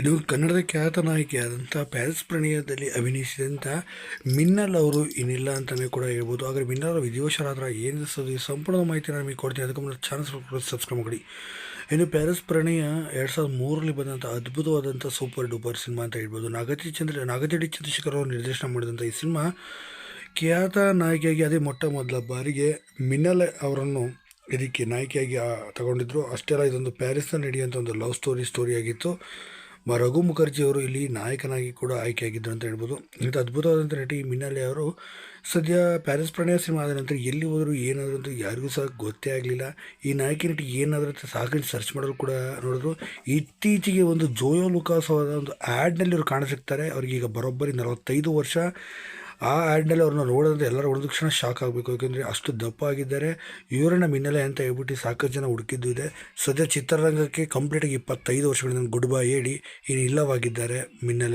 ಇದು ಕನ್ನಡದ ಖ್ಯಾತ ನಾಯಕಿಯಾದಂಥ ಪ್ಯಾರಿಸ್ ಪ್ರಣಯದಲ್ಲಿ ಅಭಿನಯಿಸಿದಂಥ ಮಿನ್ನಲ್ ಅವರು ಏನಿಲ್ಲ ಅಂತಲೇ ಕೂಡ ಹೇಳ್ಬೋದು. ಆದರೆ ಮಿನ್ನಲ್ ಅವರು ವಿಧಿವಶರಾದ್ರ ಏನು ಸಂಪೂರ್ಣ ಮಾಹಿತಿ ನಾನು ನಿಮಗೆ ಕೊಡ್ತೀನಿ. ಅದಕ್ಕೆ ಮುನ್ನ ಚಾನಲ್ ಸಬ್ಸ್ಕ್ರೈಬ್ ಮಾಡಿ. ಇನ್ನು ಪ್ಯಾರಿಸ್ ಪ್ರಣಯ ಎರಡು ಸಾವಿರದ ಮೂರರಲ್ಲಿ ಬಂದಂಥ ಅದ್ಭುತವಾದಂಥ ಸೂಪರ್ ಡೂಪರ್ ಸಿನಿಮಾ ಅಂತ ಹೇಳ್ಬೋದು. ನಾಗತಿ ಚಂದ್ರ ನಾಗತಿಡಿ ಚಂದ್ರಶೇಖರ್ ಅವರು ನಿರ್ದೇಶನ ಮಾಡಿದಂಥ ಈ ಸಿನಿಮಾ ಖ್ಯಾತ ನಾಯಕಿಯಾಗಿ ಅದೇ ಮೊಟ್ಟ ಮೊದಲ ಬಾರಿಗೆ ಮಿನ್ನಲ್ ಅವರನ್ನು ಇದಕ್ಕೆ ನಾಯಕಿಯಾಗಿ ತಗೊಂಡಿದ್ದರು ಅಷ್ಟೆಲ್ಲ ಇದೊಂದು ಪ್ಯಾರಿಸ್ನ ನಡೆಯುವಂಥ ಒಂದು ಲವ್ ಸ್ಟೋರಿ ಸ್ಟೋರಿ ಆಗಿತ್ತು. ರಘು ಮುಖರ್ಜಿಯವರು ಇಲ್ಲಿ ನಾಯಕನಾಗಿ ಕೂಡ ಆಯ್ಕೆಯಾಗಿದ್ದರು ಅಂತ ಹೇಳ್ಬೋದು. ಇಂಥ ಅದ್ಭುತವಾದಂಥ ನಟಿ ಮಿನ್ನಲೆ ಅವರು ಸದ್ಯ ಪ್ಯಾರಿಸ್ ಪ್ರಣಯ ಸಿನಿಮಾ ಆದ ನಂತರ ಎಲ್ಲಿ ಹೋದರೂ ಏನಾದರೂ ಅಂತ ಯಾರಿಗೂ ಸಹ ಗೊತ್ತೇ ಆಗಲಿಲ್ಲ. ಈ ನಾಯಕಿ ನಟಿ ಏನಾದರೂ ಅಂತ ಸಾಕಷ್ಟು ಸರ್ಚ್ ಮಾಡಲು ಕೂಡ ನೋಡಿದ್ರು. ಇತ್ತೀಚೆಗೆ ಒಂದು ಜೋಯೋ ಲುಕಾಸ್ ಅವರ ಒಂದು ಆ್ಯಡ್ನಲ್ಲಿ ಅವರು ಕಾಣಸಿಗ್ತಾರೆ ಅವ್ರಿಗೆ ಈಗ ಬರೋಬ್ಬರಿ ನಲವತ್ತೈದು ವರ್ಷ. ಆ ಆ್ಯಡ್ನಲ್ಲಿ ಅವ್ರನ್ನ ನೋಡಿದ್ರೆ ಎಲ್ಲರೂ ಹೊಡೆದ ತಕ್ಷಣ ಶಾಕ್ ಆಗಬೇಕು. ಯಾಕೆಂದರೆ ಅಷ್ಟು ದಪ್ಪ ಆಗಿದ್ದಾರೆ. ಇವರನ್ನ ಮಿನ್ನಲೆ ಅಂತ ಹೇಳ್ಬಿಟ್ಟು ಸಾಕಷ್ಟು ಜನ ಹುಡುಕಿದ್ದು ಇದೆ. ಸದ್ಯ ಚಿತ್ರರಂಗಕ್ಕೆ ಕಂಪ್ಲೀಟಾಗಿ ಇಪ್ಪತ್ತೈದು ವರ್ಷಗಳಿಂದ ಗುಡ್ ಬೈ ಹೇಳಿ, ಇನ್ನು ಇಲ್ಲವಾಗಿದ್ದಾರೆ ಮಿನ್ನಲೆ.